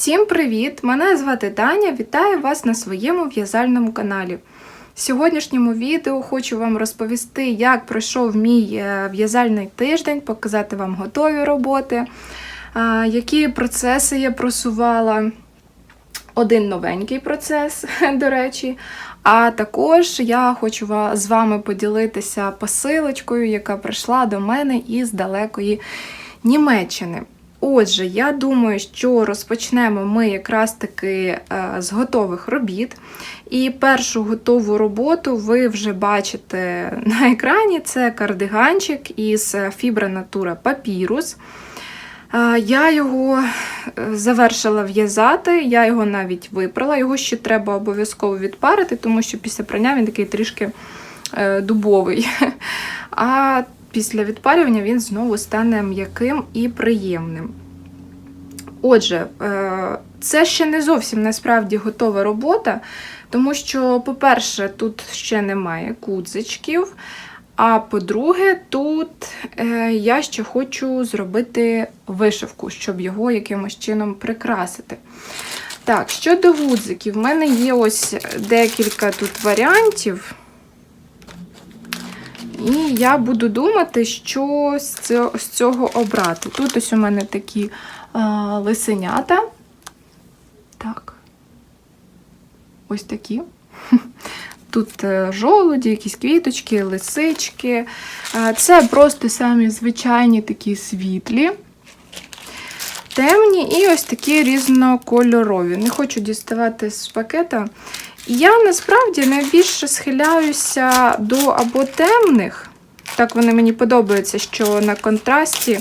Всім привіт! Мене звати Таня. Вітаю вас на своєму в'язальному каналі. В сьогоднішньому відео хочу вам розповісти, як пройшов мій е, в'язальний тиждень, показати вам готові роботи, які процеси я просувала. Один новенький процес, до речі. А також я хочу з вами поділитися посилочкою, яка прийшла до мене із далекої Німеччини. Отже, я думаю, що розпочнемо ми якраз таки е, з готових робіт. І першу готову роботу ви вже бачите на екрані. Це кардиганчик із Natura Papyrus. Е, Я його е, завершила в'язати, я його навіть випрала. Його ще треба обов'язково відпарити, тому що після прання він такий трішки е, дубовий. А після відпарювання він знову стане м'яким і приємним. Отже, е, це ще не зовсім насправді готова робота, тому що, по-перше, тут ще немає кудзичків. А по-друге, тут е, я ще хочу зробити вишивку, щоб його якимось чином прикрасити. Так, щодо гудзиків, в мене є ось декілька тут варіантів. І я буду думати, що з цього, обрати. Тут ось у мене такі лисенята. Так. Ось такі. Тут е, жолуді, якісь квіточки, лисички. Е, Це просто самі звичайні такі світлі, темні і ось такі різнокольорові. Не хочу діставати з пакета. Я насправді найбільше схиляюся до або темних. Так вони мені подобаються, що на контрасті.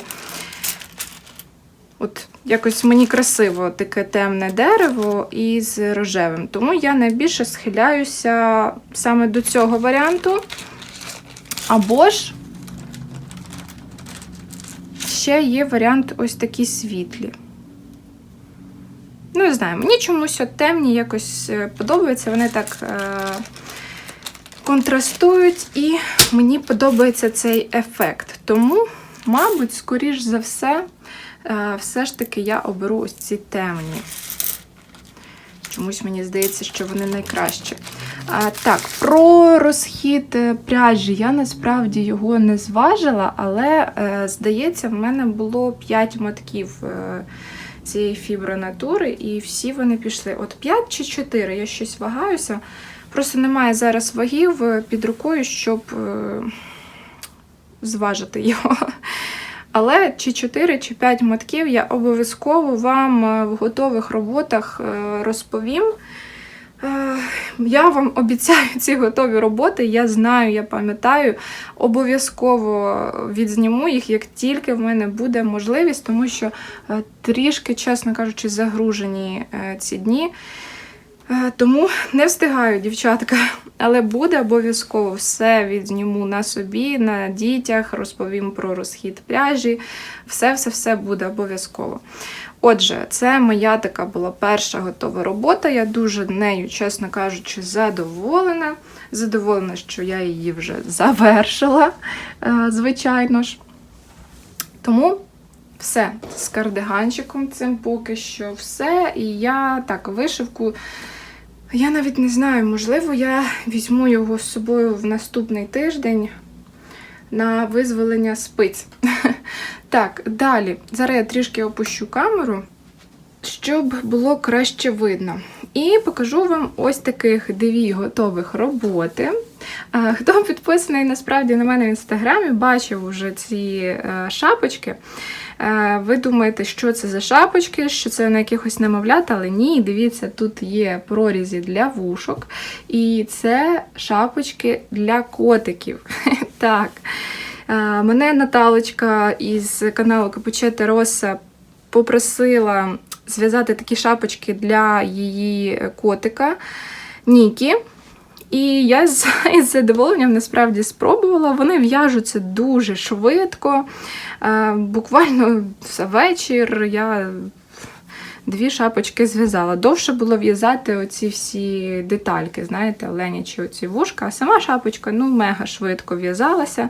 От якось мені красиво таке темне дерево із рожевим. Тому я найбільше схиляюся саме до цього варіанту. Або ж ще є варіант ось такі світлі. Ну, не знаю, мені чомусь от темні якось е, подобаються. Вони так е- контрастують, і мені подобається цей ефект. Тому, мабуть, скоріш за все, е- все ж таки я оберу ось ці темні. Чомусь мені здається, що вони найкращі. А, так, про розхід е, пряжі я насправді його не зважила, але е, здається, в мене було 5 мотків е, цієї фібронатури, і всі вони пішли. От 5 чи 4, я щось вагаюся. Просто немає зараз вагів е, під рукою, щоб е, зважити його. Але чи 4, чи 5 мотків я обов'язково вам е, в готових роботах розповім. Е, Я вам обіцяю ці готові роботи. Я знаю, я пам'ятаю. Обов'язково відзніму їх, як тільки в мене буде можливість, тому що е, трішки, чесно кажучи, загружені е, ці дні. Тому не встигаю, дівчатка, але буде обов'язково все відзніму на собі, на дітях, розповім про розхід пряжі. Все-все-все буде обов'язково. Отже, це моя така була перша готова робота. Я дуже нею, чесно кажучи, задоволена. Задоволена, що я її вже завершила, е, звичайно ж. Тому все з кардиганчиком цим поки що все. І я так, вишивку. Я навіть не знаю, можливо, я візьму його з собою в наступний тиждень на визволення спиць. Так, далі. Зараз я трішки опущу камеру, щоб було краще видно. І покажу вам ось таких дві готових роботи. Хто підписаний насправді на мене в інстаграмі, бачив уже ці е, шапочки. Е, Ви думаєте, що це за шапочки, що це на якихось немовлят, але ні, дивіться, тут є прорізі для вушок, і це шапочки для котиків. Так. Е, Мене Наталочка із каналу Капучета Роса попросила зв'язати такі шапочки для її котика Нікі. І я з задоволенням насправді спробувала. Вони в'яжуться дуже швидко. Е, Буквально за вечір я дві шапочки зв'язала. Довше було в'язати оці всі детальки, знаєте, оленячі оці вушка. А сама шапочка ну, мега швидко в'язалася.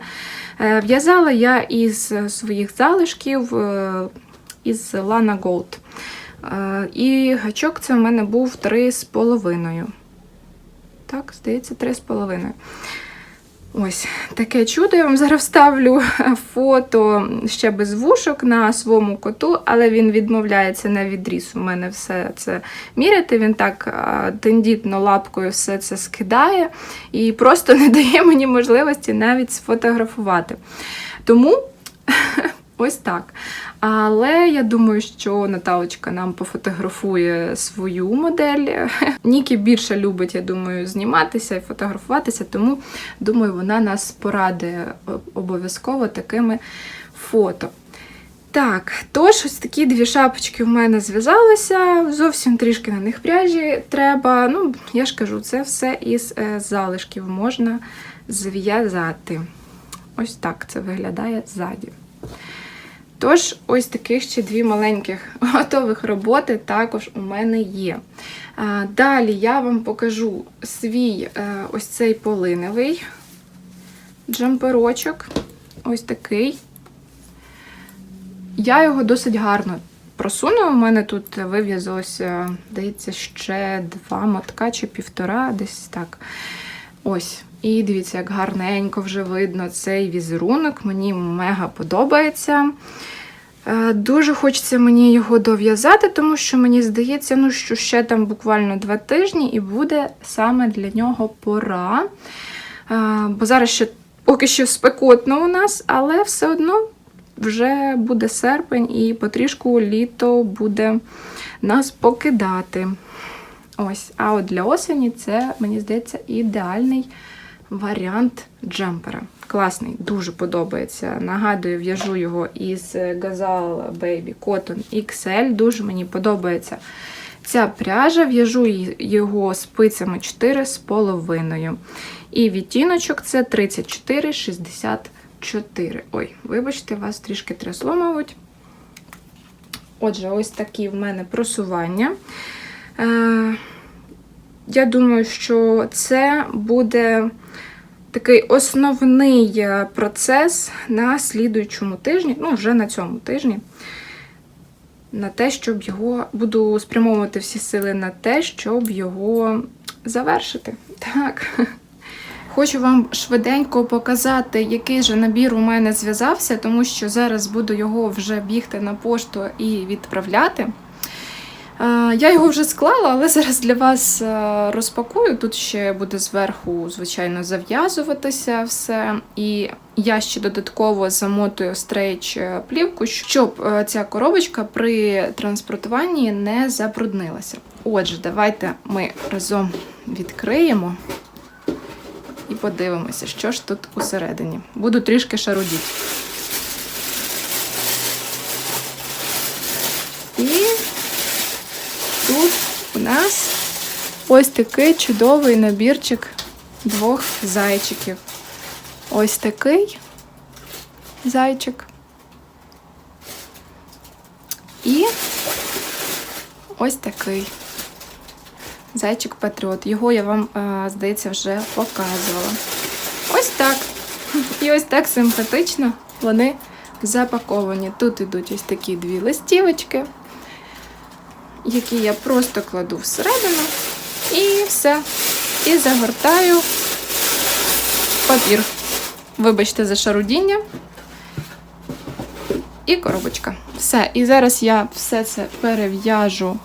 Е, В'язала я із своїх залишків, е, із Lana Gold. Е, І гачок це в мене був 3,5. Так, здається, 3,5. Ось таке чудо. Я вам зараз вставлю фото ще без вушок на своєму коту, але він відмовляється на відріз. У мене все це міряти. Він так тендітно лапкою все це скидає і просто не дає мені можливості навіть сфотографувати. Тому ось так. Але я думаю, що Наталочка нам пофотографує свою модель. Нікі більше любить, я думаю, зніматися і фотографуватися, тому думаю, вона нас порадує обов'язково такими фото. Так, тож ось такі дві шапочки в мене зв'язалися. Зовсім трішки на них пряжі треба. Ну, я ж кажу, це все із е, залишків можна зв'язати. Ось так це виглядає ззаді. Тож, ось таких ще дві маленьких готових роботи також у мене є. Далі я вам покажу свій е, ось цей полиневий джемперочок. Ось такий. Я його досить гарно просунула. У мене тут вив'язалося, здається, ще два мотка чи півтора, десь так. Ось. І дивіться, як гарненько вже видно цей візерунок. Мені мега подобається. Е, Дуже хочеться мені його дов'язати, тому що мені здається, ну, що ще там буквально два тижні, і буде саме для нього пора. Е, Бо зараз ще поки що спекотно у нас, але все одно вже буде серпень, і потрішку літо буде нас покидати. Ось, а от для осені це, мені здається, ідеальний варіант джемпера. Класний, дуже подобається. Нагадую, в'яжу його із Gazal Baby Cotton XL. Дуже мені подобається ця пряжа. В'яжу його спицями 4,5. І відтіночок це 34,64. Ой, вибачте, вас трішки трясло, мабуть. Отже, ось такі в мене просування. Е, я думаю, що це буде такий основний процес на слідуючому тижні, ну, вже на цьому тижні, на те, щоб його буду спрямовувати всі сили на те, щоб його завершити. Так. Хочу вам швиденько показати, який же набір у мене зв'язався, тому що зараз буду його вже бігти на пошту і відправляти. Я його вже склала, але зараз для вас розпакую. Тут ще буде зверху, звичайно, зав'язуватися все. І я ще додатково замотую стрейч плівку, щоб ця коробочка при транспортуванні не забруднилася. Отже, давайте ми разом відкриємо і подивимося, що ж тут усередині. Буду трішки шарудіти. І тут у нас ось такий чудовий набірчик двох зайчиків. Ось такий зайчик. І ось такий зайчик Патріот. Його я вам, здається, вже показувала. Ось так. І ось так симпатично вони запаковані. Тут ідуть ось такі дві листівочки які я просто кладу всередину і все. І загортаю папір. Вибачте, за шарудіння. І коробочка. Все. І зараз я все це перев'яжу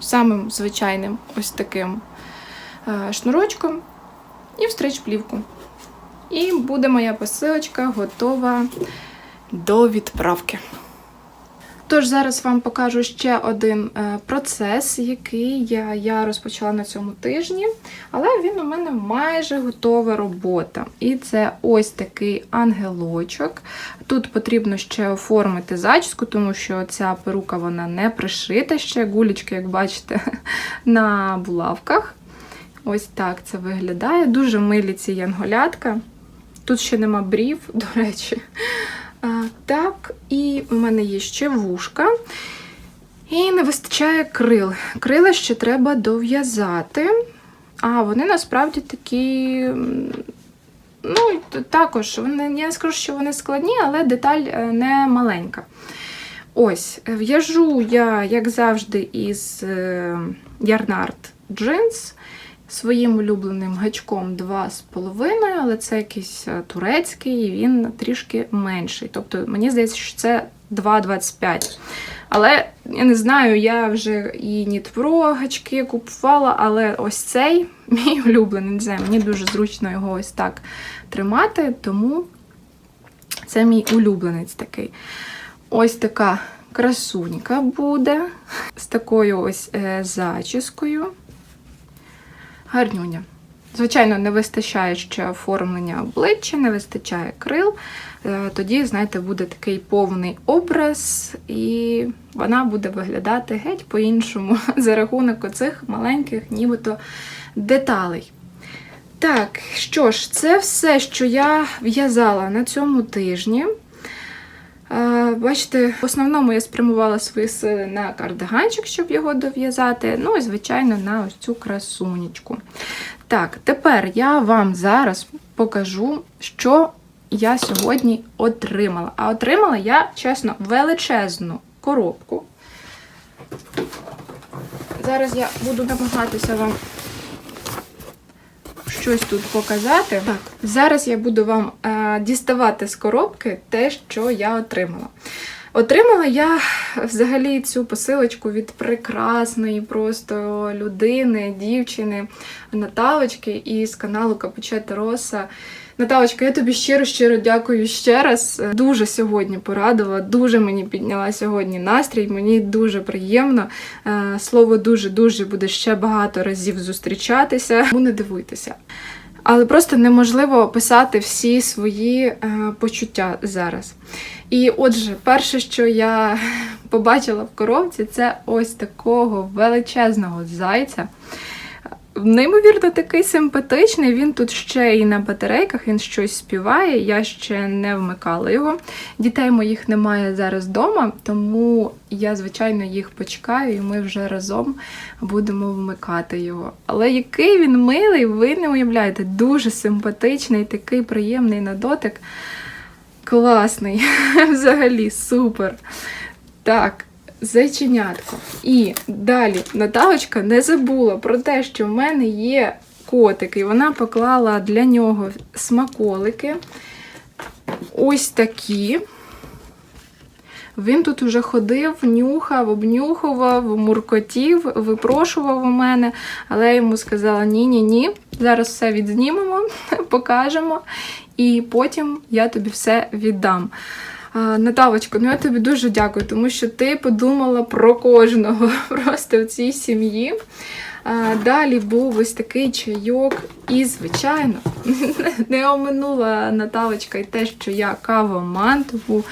самим звичайним ось таким е, шнурочком і встрич плівку. І буде моя посилочка готова до відправки. Тож зараз вам покажу ще один е, процес, який я розпочала на цьому тижні, але він у мене майже готова робота. І це ось такий ангелочок. Тут потрібно ще оформити зачіску, тому що ця перука вона не пришита ще, гулічки, як бачите, на булавках. Ось так це виглядає. Дуже милі ці янголятка. Тут ще нема брів, до речі. Так, і в мене є ще вушка. І не вистачає крил. Крила ще треба дов'язати. А вони насправді такі. Ну, також, вони, я не скажу, що вони складні, але деталь е, не маленька. Ось, е, в'яжу я, як завжди, із е, Ярнард джинс своїм улюбленим гачком 2,5, але це якийсь е, турецький, він трішки менший. Тобто, мені здається, що це 2,25. Але я не знаю, я вже і Нітпро гачки купувала, але ось цей мій улюблений, не знаю, мені дуже зручно його ось так тримати, тому це мій улюбленець такий. Ось така красунька буде з такою ось е, зачіскою. Гарнюня. Звичайно, не вистачає ще оформлення обличчя, не вистачає крил. Е, Тоді, знаєте, буде такий повний образ, і вона буде виглядати геть по-іншому за рахунок оцих маленьких, нібито деталей. Так, що ж, це все, що я в'язала на цьому тижні. Бачите, в основному я спрямувала свої сили на кардиганчик, щоб його дов'язати. Ну і, звичайно, на ось цю красунечку. Так, тепер я вам зараз покажу, що я сьогодні отримала. А отримала я, чесно, величезну коробку. Зараз я буду намагатися вам щось тут показати. Так, зараз я буду вам е, діставати з коробки те, що я отримала. Отримала я взагалі цю посилочку від прекрасної просто людини, дівчини Наталочки із каналу Капучета Роса. Наталочка, я тобі щиро-щиро дякую ще раз. Дуже сьогодні порадила, дуже мені підняла сьогодні настрій, мені дуже приємно. Е, Слово дуже-дуже буде ще багато разів зустрічатися. Тому не дивуйтеся. Але просто неможливо описати всі свої е, почуття зараз. І отже, перше, що я побачила в коробці, це ось такого величезного зайця. Неймовірно, такий симпатичний. Він тут ще і на батарейках, він щось співає. Я ще не вмикала його. Дітей моїх немає зараз вдома, тому я, звичайно, їх почекаю, і ми вже разом будемо вмикати його. Але який він милий, ви не уявляєте, дуже симпатичний, такий приємний на дотик. Класний. Взагалі, супер. Так. Зайченятко. І далі Наталочка не забула про те, що в мене є котик, і вона поклала для нього смаколики. Ось такі. Він тут уже ходив, нюхав, обнюхував, муркотів, випрошував у мене, але я йому сказала: ні-ні-ні, зараз все відзнімемо, покажемо, і потім я тобі все віддам. Наталочко, ну я тобі дуже дякую, тому що ти подумала про кожного просто в цій сім'ї. Далі був ось такий чайок, і, звичайно, не оминула Наталочка і те, що я кавомантову.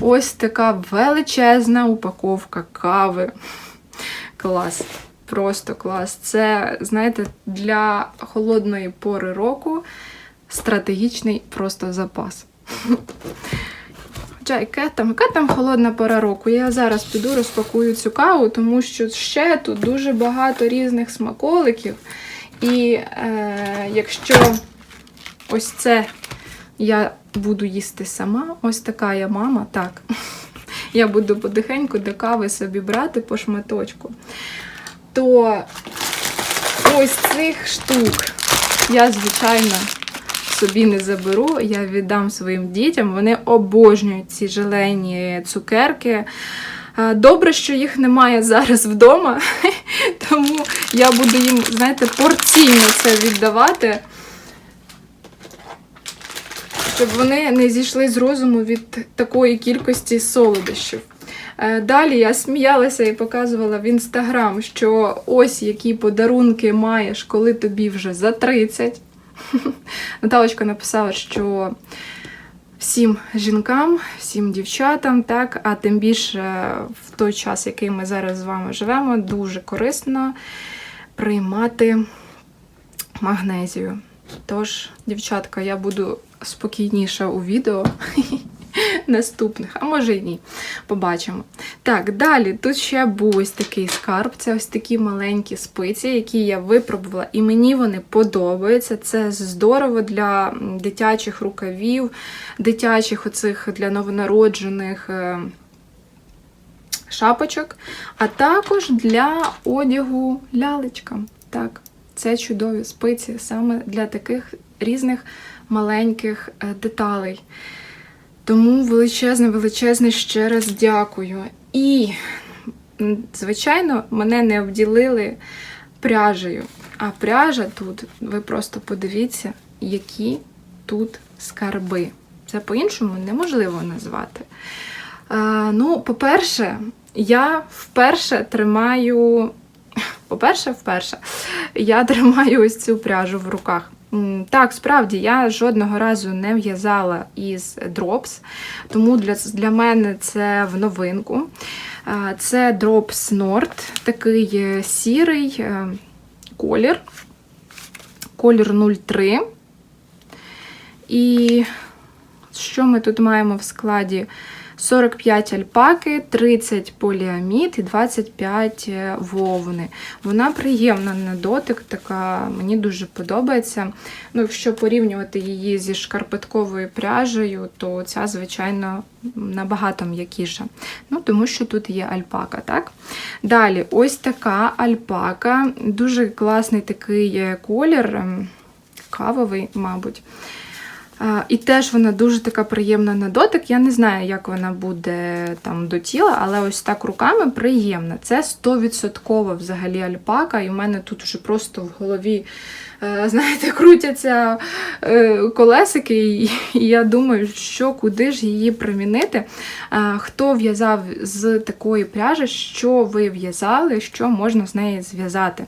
Ось така величезна упаковка кави. Клас. Просто клас. Це, знаєте, для холодної пори року стратегічний просто запас. Хоча яка там, яка там холодна пора року. Я зараз піду розпакую цю каву, тому що ще тут дуже багато різних смаколиків. І е, якщо ось це я буду їсти сама, ось така я мама, так. Я буду потихеньку до кави собі брати по шматочку. То ось цих штук я, звичайно, собі не заберу, я віддам своїм дітям. Вони обожнюють ці желені цукерки. Добре, що їх немає зараз вдома, тому я буду їм, знаєте, порційно це віддавати, щоб вони не зійшли з розуму від такої кількості солодощів. Е, далі я сміялася і показувала в інстаграм, що ось які подарунки маєш, коли тобі вже за 30. Наталочка написала, що всім жінкам, всім дівчатам, так, а тим більше в той час, який ми зараз з вами живемо, дуже корисно приймати магнезію. Тож, дівчатка, я буду спокійніша у відео. наступних, а може і ні. Побачимо. Так, далі тут ще був ось такий скарб. Це ось такі маленькі спиці, які я випробувала, і мені вони подобаються. Це здорово для дитячих рукавів, дитячих оцих для новонароджених. Е, шапочок, а також для одягу лялечкам. Так, це чудові спиці саме для таких різних маленьких е, деталей. Тому величезне, величезне ще раз дякую. І, звичайно, мене не обділили пряжею. А пряжа тут, ви просто подивіться, які тут скарби. Це по-іншому неможливо назвати. Е, ну, по-перше, я вперше тримаю. По-перше, вперше, я тримаю ось цю пряжу в руках. Так, справді, я жодного разу не в'язала із Drops, тому для, для мене це в новинку. Е, Це Drops Nord, такий е, сірий е, колір. Колір 03. І що ми тут маємо в складі? 45 альпаки, 30 поліамід і 25 вовни. Вона приємна на дотик, така мені дуже подобається. Ну, якщо порівнювати її зі шкарпетковою пряжею, то ця, звичайно, набагато м'якіша. Ну, тому що тут є альпака, так? Далі, ось така альпака, дуже класний такий е, колір, ем, кавовий, мабуть. І теж вона дуже така приємна на дотик. Я не знаю, як вона буде там до тіла, але ось так руками приємна. Це 100% взагалі альпака, і в мене тут вже просто в голові, е, знаєте, крутяться е, колесики, і я думаю, що куди ж її примінити. Хто в'язав з такої пряжі, що ви в'язали, що можна з неї зв'язати?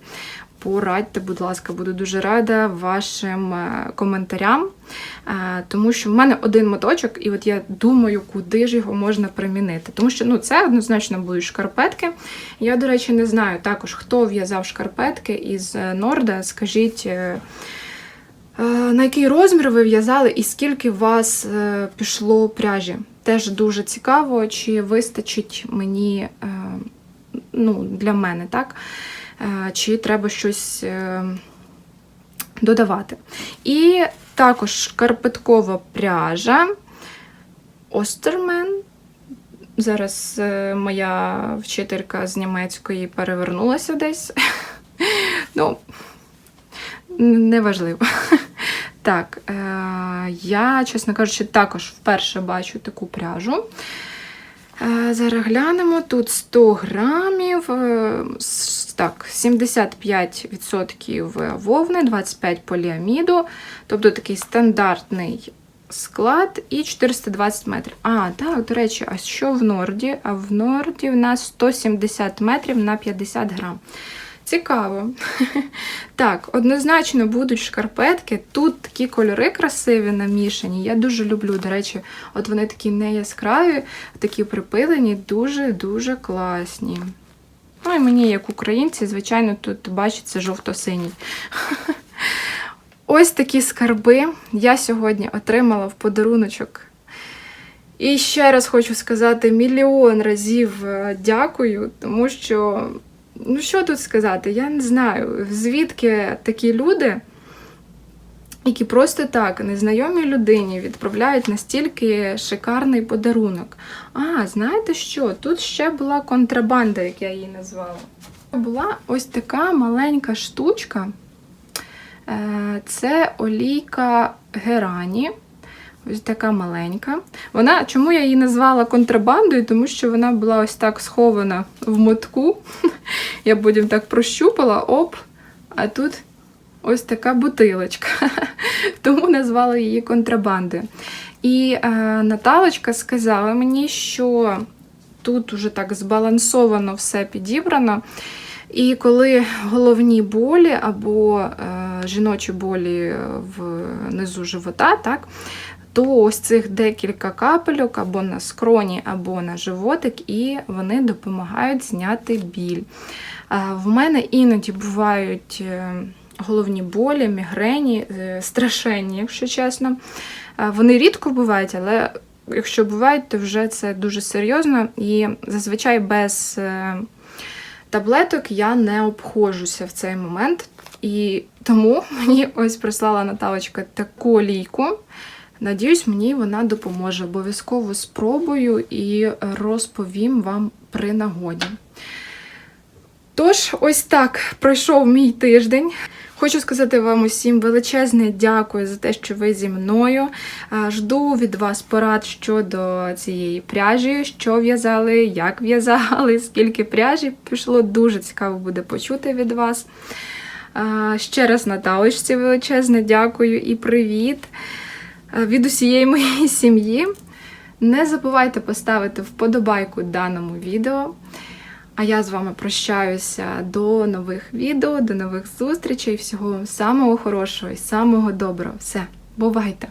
Порадьте, будь ласка, буду дуже рада вашим е, коментарям, е, тому що в мене один моточок, і от я думаю, куди ж його можна примінити. Тому що ну, це однозначно будуть шкарпетки. Я, до речі, не знаю також, хто в'язав шкарпетки із е, Норда. Скажіть, на який розмір ви в'язали і скільки у вас пішло пряжі. Теж дуже цікаво, чи вистачить мені ну, для мене, так? Е, чи треба щось е, додавати. І також шкарпеткова пряжа Остермен. Зараз е, моя вчителька з німецької перевернулася десь. Ну, неважливо. Так, я, чесно кажучи, також вперше бачу таку пряжу. Е, Зараз глянемо. Тут 100 грамів, е, так, 75% вовни, 25 поліаміду, тобто такий стандартний склад і 420 метрів. А, так, до речі, а що в Норді? А в Норді в нас 170 метрів на 50 грам. Цікаво. Так, однозначно будуть шкарпетки. Тут такі кольори красиві намішані. Я дуже люблю, до речі, от вони такі не яскраві, такі припилені, дуже-дуже класні. Ну і мені, як українці, звичайно, тут бачиться жовто-синій. Ось такі скарби я сьогодні отримала в подаруночок. І ще раз хочу сказати мільйон разів е, дякую, тому що, ну що тут сказати, я не знаю, звідки такі люди, які просто так, незнайомій людині, відправляють настільки шикарний подарунок. А, знаєте що? Тут ще була контрабанда, як я її назвала. Була ось така маленька штучка. Е, Це олійка Герані. Ось така маленька. Вона, чому я її назвала контрабандою? Тому що вона була ось так схована в мотку. Я потім так прощупала, оп, а тут ось така бутилочка. Тому назвала її контрабандою. І е, Наталочка сказала мені, що тут уже так збалансовано все підібрано. І коли головні болі або е, жіночі болі внизу живота, так, то ось цих декілька капельок або на скроні, або на животик, і вони допомагають зняти біль. В мене іноді бувають е, головні болі, мігрені, е, страшенні, якщо чесно. Вони рідко бувають, але якщо бувають, то вже це дуже серйозно і зазвичай без. е, таблеток я не обходжуся в цей момент. І тому мені ось прислала Наталочка таку лійку. Надіюсь, мені вона допоможе. Обов'язково спробую і розповім вам при нагоді. Тож, ось так пройшов мій тиждень. Хочу сказати вам усім величезне дякую за те, що ви зі мною. Жду від вас порад щодо цієї пряжі, що в'язали, як в'язали, скільки пряжі пішло. Дуже цікаво буде почути від вас. Ще раз Наталочці величезне дякую і привіт від усієї моєї сім'ї. Не забувайте поставити вподобайку даному відео. А я з вами прощаюся до нових відео, до нових зустрічей. Всього самого хорошого і самого доброго. Все, бувайте!